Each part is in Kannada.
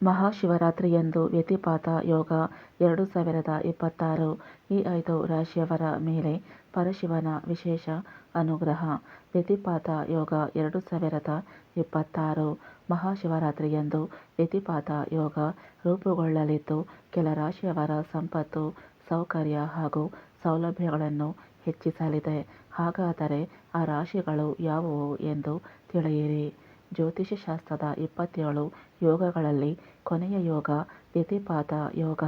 ಮಹಾಶಿವರಾತ್ರಿಯಂದು ವ್ಯತಿಪಾತ ಯೋಗ ಎರಡು ಸಾವಿರದ ಇಪ್ಪತ್ತಾರು ಈ ಐದು ರಾಶಿಯವರ ಮೇಲೆ ಪರಶಿವನ ವಿಶೇಷ ಅನುಗ್ರಹ. ವ್ಯತಿಪಾತ ಯೋಗ ಎರಡು ಸಾವಿರದ ಇಪ್ಪತ್ತಾರು ಮಹಾಶಿವರಾತ್ರಿಯಂದು ವ್ಯತಿಪಾತ ಯೋಗ ರೂಪುಗೊಳ್ಳಲಿದ್ದು, ಕೆಲ ರಾಶಿಯವರ ಸಂಪತ್ತು, ಸೌಕರ್ಯ ಹಾಗೂ ಸೌಲಭ್ಯಗಳನ್ನು ಹೆಚ್ಚಿಸಲಿದೆ. ಹಾಗಾದರೆ ಆ ರಾಶಿಗಳು ಯಾವುವು ಎಂದು ತಿಳಿಯಿರಿ. ಜ್ಯೋತಿಷ್ಯಶಾಸ್ತ್ರದ ಇಪ್ಪತ್ತೇಳು ಯೋಗಗಳಲ್ಲಿ ಕೊನೆಯ ಯೋಗ, ವ್ಯತಿಪಾತ ಯೋಗ.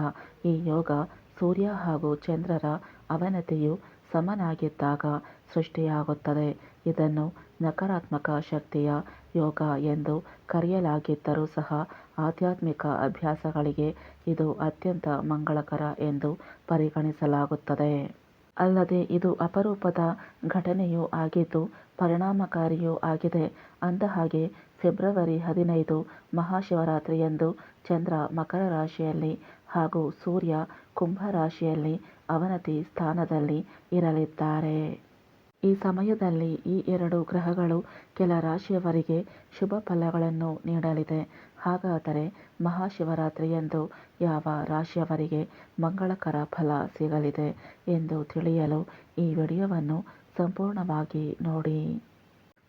ಈ ಯೋಗ ಸೂರ್ಯ ಹಾಗೂ ಚಂದ್ರರ ಅವನತಿಯು ಸಮನಾಗಿದ್ದಾಗ ಸೃಷ್ಟಿಯಾಗುತ್ತದೆ. ಇದನ್ನು ನಕಾರಾತ್ಮಕ ಶಕ್ತಿಯ ಯೋಗ ಎಂದು ಕರೆಯಲಾಗಿದ್ದರೂ ಸಹ ಆಧ್ಯಾತ್ಮಿಕ ಅಭ್ಯಾಸಗಳಿಗೆ ಇದು ಅತ್ಯಂತ ಮಂಗಳಕರ ಎಂದು ಪರಿಗಣಿಸಲಾಗುತ್ತದೆ. ಅಲ್ಲದೆ ಇದು ಅಪರೂಪದ ಘಟನೆಯೂ ಆಗಿದ್ದು, ಪರಿಣಾಮಕಾರಿಯೂ ಆಗಿದೆ. ಅಂದಹಾಗೆ ಫೆಬ್ರವರಿ ಹದಿನೈದು ಮಹಾಶಿವರಾತ್ರಿಯಂದು ಚಂದ್ರ ಮಕರ ರಾಶಿಯಲ್ಲಿ ಹಾಗೂ ಸೂರ್ಯ ಕುಂಭ ರಾಶಿಯಲ್ಲಿ ಅವನತಿ ಸ್ಥಾನದಲ್ಲಿ ಇರಲಿದ್ದಾರೆ. ಈ ಸಮಯದಲ್ಲಿ ಈ ಎರಡು ಗ್ರಹಗಳು ಕೆಲ ರಾಶಿಯವರಿಗೆ ಶುಭ ಫಲಗಳನ್ನು ನೀಡಲಿದೆ. ಹಾಗಾದರೆ ಮಹಾಶಿವರಾತ್ರಿಯಂದು ಯಾವ ರಾಶಿಯವರಿಗೆ ಮಂಗಳಕರ ಫಲ ಸಿಗಲಿದೆ ಎಂದು ತಿಳಿಯಲು ಈ ವಿಡಿಯೋವನ್ನು ಸಂಪೂರ್ಣವಾಗಿ ನೋಡಿ.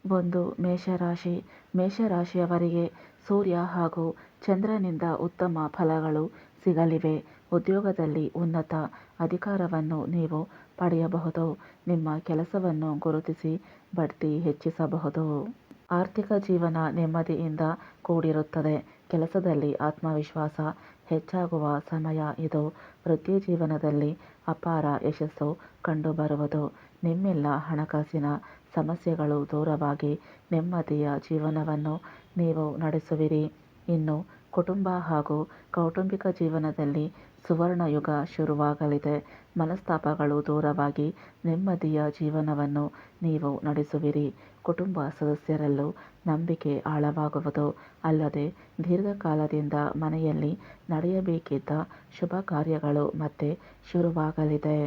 ಒಂದು ಮೇಷರಾಶಿ. ಮೇಷರಾಶಿಯವರಿಗೆ ಸೂರ್ಯ ಹಾಗೂ ಚಂದ್ರನಿಂದ ಉತ್ತಮ ಫಲಗಳು ಸಿಗಲಿವೆ. ಉದ್ಯೋಗದಲ್ಲಿ ಉನ್ನತ ಅಧಿಕಾರವನ್ನು ನೀವು ಪಡೆಯಬಹುದು. ನಿಮ್ಮ ಕೆಲಸವನ್ನು ಗುರುತಿಸಿ ಬಡ್ತಿ ಹೆಚ್ಚಿಸಬಹುದು. ಆರ್ಥಿಕ ಜೀವನ ನೆಮ್ಮದಿಯಿಂದ ಕೂಡಿರುತ್ತದೆ. ಕೆಲಸದಲ್ಲಿ ಆತ್ಮವಿಶ್ವಾಸ ಹೆಚ್ಚಾಗುವ ಸಮಯ ಇದು. ವೃತ್ತಿ ಜೀವನದಲ್ಲಿ ಅಪಾರ ಯಶಸ್ಸು ಕಂಡುಬರುವುದು. ನಿಮ್ಮೆಲ್ಲ ಹಣಕಾಸಿನ ಸಮಸ್ಯೆಗಳು ದೂರವಾಗಿ ನೆಮ್ಮದಿಯ ಜೀವನವನ್ನು ನೀವು ನಡೆಸುವಿರಿ. ಇನ್ನು ಕುಟುಂಬ ಹಾಗೂ ಕೌಟುಂಬಿಕ ಜೀವನದಲ್ಲಿ ಸುವರ್ಣಯುಗ ಶುರುವಾಗಲಿದೆ ಮನಸ್ತಾಪಗಳು ದೂರವಾಗಿ ನೆಮ್ಮದಿಯ ಜೀವನವನ್ನು ನೀವು ನಡೆಸುವಿರಿ. ಕುಟುಂಬ ಸದಸ್ಯರಲ್ಲೂ ನಂಬಿಕೆ ಆಳವಾಗುವುದು. ಅಲ್ಲದೆ ದೀರ್ಘಕಾಲದಿಂದ ಮನೆಯಲ್ಲಿ ನಡೆಯಬೇಕಿದ್ದ ಶುಭ ಕಾರ್ಯಗಳು ಮತ್ತೆ ಶುರುವಾಗಲಿದೆ.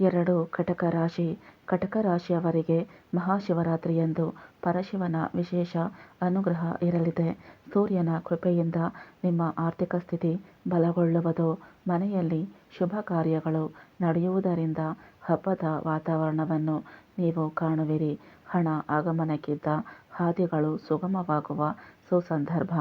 ಎರಡು ಕಟಕ ರಾಶಿ. ಕಟಕ ರಾಶಿಯವರಿಗೆ ಮಹಾಶಿವರಾತ್ರಿಯಂದು ಪರಶಿವನ ವಿಶೇಷ ಅನುಗ್ರಹ ಇರಲಿದೆ. ಸೂರ್ಯನ ಕೃಪೆಯಿಂದ ನಿಮ್ಮ ಆರ್ಥಿಕ ಸ್ಥಿತಿ ಬಲಗೊಳ್ಳುವುದು. ಮನೆಯಲ್ಲಿ ಶುಭ ಕಾರ್ಯಗಳು ನಡೆಯುವುದರಿಂದ ಹಬ್ಬದ ವಾತಾವರಣವನ್ನು ನೀವು ಕಾಣುವಿರಿ. ಹಣ, ಆಗಮನಕ್ಕಿದ್ದ ಹಾದಿಗಳು ಸುಗಮವಾಗುವ ಸುಸಂದರ್ಭ.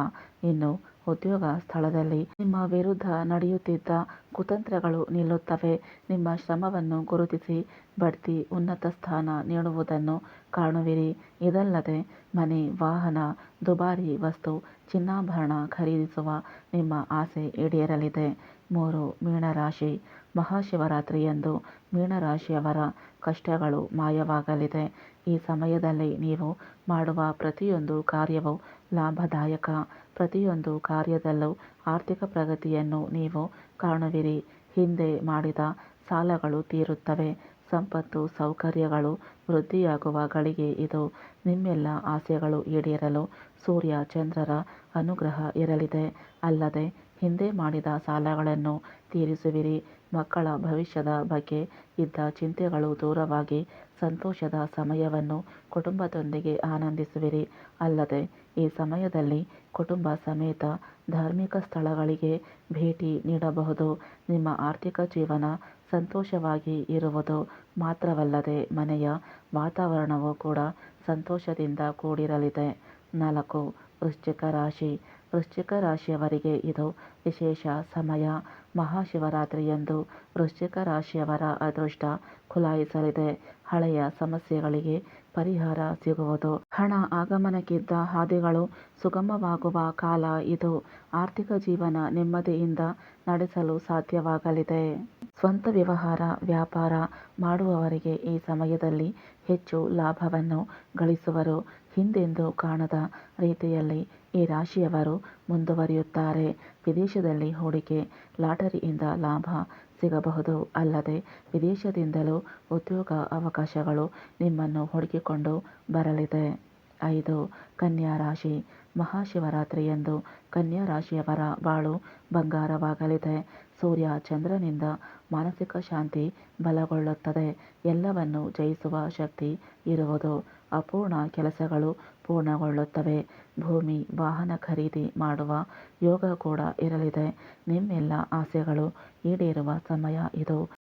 ಇನ್ನು ಉದ್ಯೋಗ ಸ್ಥಳದಲ್ಲಿ ನಿಮ್ಮ ವಿರುದ್ಧ ನಡೆಯುತ್ತಿದ್ದ ಕುತಂತ್ರಗಳು ನಿಲ್ಲುತ್ತವೆ. ನಿಮ್ಮ ಶ್ರಮವನ್ನು ಗುರುತಿಸಿ ಬಡ್ತಿ ಉನ್ನತ ಸ್ಥಾನ ನೀಡುವುದನ್ನು ಕಾಣುವಿರಿ. ಇದಲ್ಲದೆ ಮನೆ, ವಾಹನ, ದುಬಾರಿ ವಸ್ತು, ಚಿನ್ನಾಭರಣ ಖರೀದಿಸುವ ನಿಮ್ಮ ಆಸೆ ಈಡೇರಲಿದೆ. ಮೂರು, ಮೀನರಾಶಿ. ಮಹಾಶಿವರಾತ್ರಿಯಂದು ಮೀನರಾಶಿಯವರ ಕಷ್ಟಗಳು ಮಾಯವಾಗಲಿದೆ. ಈ ಸಮಯದಲ್ಲಿ ನೀವು ಮಾಡುವ ಪ್ರತಿಯೊಂದು ಕಾರ್ಯವೂ ಲಾಭದಾಯಕ. ಪ್ರತಿಯೊಂದು ಕಾರ್ಯದಲ್ಲೂ ಆರ್ಥಿಕ ಪ್ರಗತಿಯನ್ನು ನೀವು ಕಾಣುವಿರಿ. ಹಿಂದೆ ಮಾಡಿದ ಸಾಲಗಳು ತೀರುತ್ತವೆ. ಸಂಪತ್ತು, ಸೌಕರ್ಯಗಳು ವೃದ್ಧಿಯಾಗುವ ಗಳಿಗೆ ಇದು ನಿಮ್ಮೆಲ್ಲ ಆಸೆಗಳು ಈಡೇರಲು ಸೂರ್ಯ ಚಂದ್ರರ ಅನುಗ್ರಹ ಇರಲಿದೆ. ಅಲ್ಲದೆ ಹಿಂದೆ ಮಾಡಿದ ಸಾಲಗಳನ್ನು ತೀರಿಸುವಿರಿ. ಮಕ್ಕಳ ಭವಿಷ್ಯದ ಬಗ್ಗೆ ಇದ್ದ ಚಿಂತೆಗಳು ದೂರವಾಗಿ ಸಂತೋಷದ ಸಮಯವನ್ನು ಕುಟುಂಬದೊಂದಿಗೆ ಆನಂದಿಸುವಿರಿ. ಅಲ್ಲದೆ, ಈ ಸಮಯದಲ್ಲಿ ಕುಟುಂಬ ಸಮೇತ ಧಾರ್ಮಿಕ ಸ್ಥಳಗಳಿಗೆ ಭೇಟಿ ನೀಡಬಹುದು. ನಿಮ್ಮ ಆರ್ಥಿಕ ಜೀವನ ಸಂತೋಷವಾಗಿ ಇರುವುದು ಮಾತ್ರವಲ್ಲದೆ ಮನೆಯ ವಾತಾವರಣವೂ ಕೂಡ ಸಂತೋಷದಿಂದ ಕೂಡಿರಲಿದೆ. ನಾಲ್ಕು ವೃಶ್ಚಿಕ ರಾಶಿ ವೃಶ್ಚಿಕ ರಾಶಿಯವರಿಗೆ ಇದು ವಿಶೇಷ ಸಮಯ. ಮಹಾಶಿವರಾತ್ರಿಯಂದು ವೃಶ್ಚಿಕ ರಾಶಿಯವರ ಅದೃಷ್ಟ ಖುಲಾಯಿಸಲಿದೆ. ಹಳೆಯ ಸಮಸ್ಯೆಗಳಿಗೆ ಪರಿಹಾರ ಸಿಗುವುದು. ಹಣ, ಆಗಮನಕ್ಕಿದ್ದ ಹಾದಿಗಳು ಸುಗಮವಾಗುವ ಕಾಲ ಇದು. ಆರ್ಥಿಕ ಜೀವನ ನೆಮ್ಮದಿಯಿಂದ ನಡೆಸಲು ಸಾಧ್ಯವಾಗಲಿದೆ. ಸ್ವಂತ ವ್ಯವಹಾರ, ವ್ಯಾಪಾರ ಮಾಡುವವರಿಗೆ ಈ ಸಮಯದಲ್ಲಿ ಹೆಚ್ಚು ಲಾಭವನ್ನು ಗಳಿಸುವರು. ಹಿಂದೆಂದು ಕಾಣದ ರೀತಿಯಲ್ಲಿ ಈ ರಾಶಿಯವರು ಮುಂದುವರಿಯುತ್ತಾರೆ. ವಿದೇಶದಲ್ಲಿ ಹೂಡಿಕೆ, ಲಾಟರಿಯಿಂದ ಲಾಭ ಸಿಗಬಹುದು. ಅಲ್ಲದೆ ವಿದೇಶದಿಂದಲೂ ಉದ್ಯೋಗ ಅವಕಾಶಗಳು ನಿಮ್ಮನ್ನು ಹುಡುಕಿಕೊಂಡು ಬರಲಿದೆ. ಐದು ಕನ್ಯಾ ರಾಶಿ. ಮಹಾಶಿವರಾತ್ರಿಯಂದು ಕನ್ಯಾ ರಾಶಿಯವರ ಬಾಳು ಬಂಗಾರವಾಗಲಿದೆ. ಸೂರ್ಯ ಚಂದ್ರನಿಂದ ಮಾನಸಿಕ ಶಾಂತಿ ಬಲಗೊಳ್ಳುತ್ತದೆ. ಎಲ್ಲವನ್ನು ಜಯಿಸುವ ಶಕ್ತಿ ಇರುವುದು. ಅಪೂರ್ಣ ಕೆಲಸಗಳು ಪೂರ್ಣಗೊಳ್ಳುತ್ತವೆ. ಭೂಮಿ, ವಾಹನ ಖರೀದಿ ಮಾಡುವ ಯೋಗ ಕೂಡ ಇರಲಿದೆ. ನಿಮ್ಮೆಲ್ಲ ಆಸೆಗಳು ಈಡೇರುವ ಸಮಯ ಇದು.